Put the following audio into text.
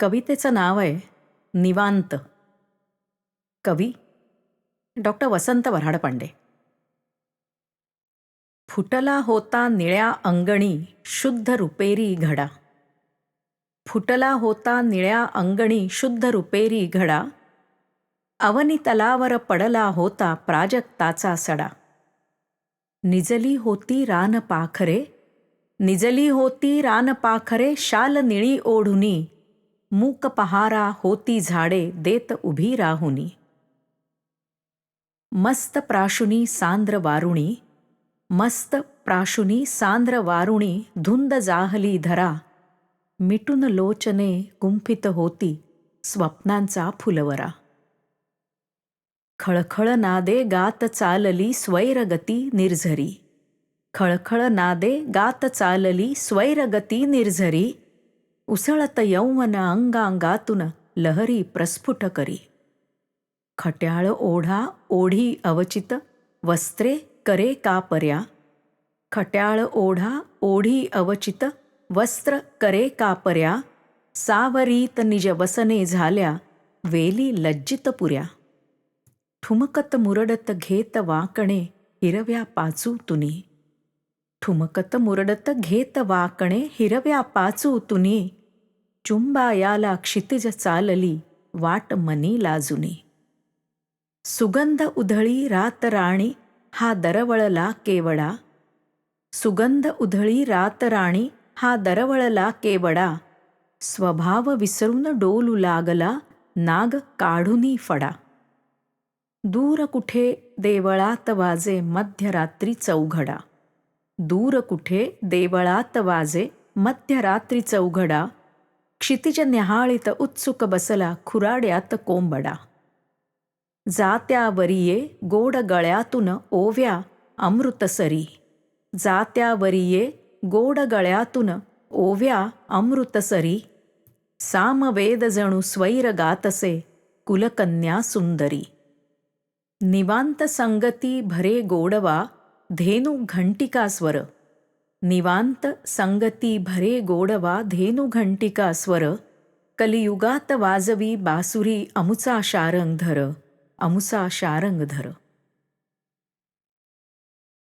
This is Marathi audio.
कवितेचं नाव आहे निवांत. कवी डॉक्टर वसंत वऱ्हाडपांडे. फुटला होता निळ्या अंगणी शुद्ध रुपेरी घडा. फुटला होता निळ्या अंगणी शुद्ध रुपेरी घडा. अवनी तलावर पडला होता प्राजक्ताचा सडा. निजली होती रान पाखरे निजली होती रान पाखरे शाल निळी ओढुनी. मूक पहारा होती झाडे देत उभी राहुनी. मस्त प्राशुनी सांद्र वारुणी मस्त प्राशुनी सांद्र वारुणी धुंद जाहली धरा. मिटून लोचने गुंफित होती स्वप्नांचा फुलवरा. खळखळ नादे गात चालली स्वैरगती निर्झरी. खळखळ नादे गात चालली स्वैरगती निर्झरी. उसळत यौवन अंगांगातून लहरी प्रस्फुट करी. खट्याळ ओढा ओढी अवचित वस्त्रे करे कापर्या. खट्याळ ओढा ओढी अवचित वस्त्र करे कापर्या. सावरीत निज वसने झाल्या वेली लज्जित पुऱ्या. ठुमकत मुरडत घेत वाकणे हिरव्या पाचू तुनी ठुमकत मुरडत घेत वाकणे हिरव्या पाचू तुनी चुंबायाला क्षितिज चालली वाट मनी लाजुनी सुगंध उधळी रात राणी हा दरवळला केवडा. सुगंध उधळी रात राणी हा दरवळला केवडा. स्वभाव विसरून डोलू लागला नाग काढूनी फडा. दूर कुठे देवळात वाजे मध्यरात्री चौघडा. दूर कुठे देवळात वाजे मध्यरात्री चौघडा. क्षितिज न्याहाळीत उत्सुक बसला खुराड्यात कोंबडा जात्यावरिये गोड गळ्यातून ओव्या अमृतसरी जात्यावरिये गोड गळ्यातून ओव्या अमृतसरी सामवेद जणू स्वैर गातसे कुलकन्या सुंदरी निवांत संगती भरे गोडवा धेनु घंटिका स्वर निवांत संगती भरे गोडवा धेनुघंटिका स्वर कलियुगात वाजवी बासुरी अमुचा शारंग धर अमुसा शारंग धर